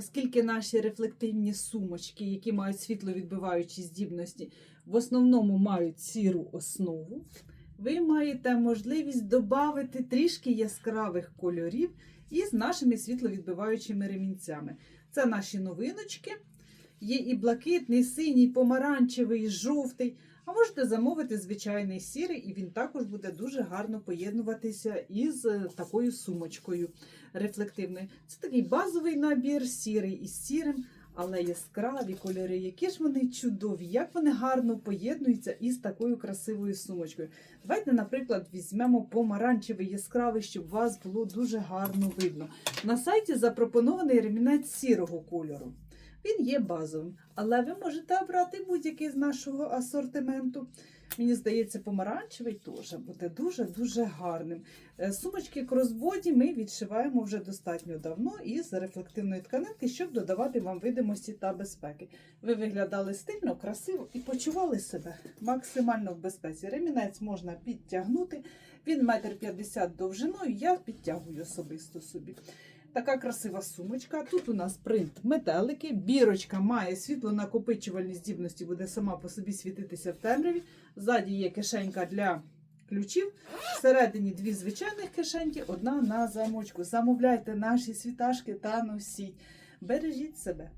оскільки наші рефлективні сумочки, які мають світловідбиваючі здібності, в основному мають сіру основу, ви маєте можливість додати трішки яскравих кольорів із нашими світловідбиваючими ремінцями. Це наші новиночки. Є і блакитний, синій, помаранчевий, жовтий. А можете замовити звичайний сірий, і він також буде дуже гарно поєднуватися із е, такою сумочкою рефлективною. Це такий базовий набір, сірий із сірим, але яскраві кольори, які ж вони чудові, як вони гарно поєднуються із такою красивою сумочкою. Давайте, наприклад, візьмемо помаранчевий яскравий, щоб вас було дуже гарно видно. На сайті запропонований ремінець сірого кольору. Він є базовим, але ви можете обрати будь-який з нашого асортименту. Мені здається, помаранчевий теж буде дуже-дуже гарним. Е, Сумочки кросбоді ми відшиваємо вже достатньо давно із рефлективної тканинки, щоб додавати вам видимості та безпеки. Ви виглядали стильно, красиво і почували себе максимально в безпеці. Ремінець можна підтягнути. Він метр п'ятдесят довжиною, я підтягую особисто собі. Така красива сумочка. Тут у нас принт метелики. Бірочка має світлонакопичувальні здібності, буде сама по собі світитися в темряві. Ззаді є кишенька для ключів. Всередині дві звичайних кишеньки, одна на замочку. Замовляйте наші світашки та носіть. Бережіть себе.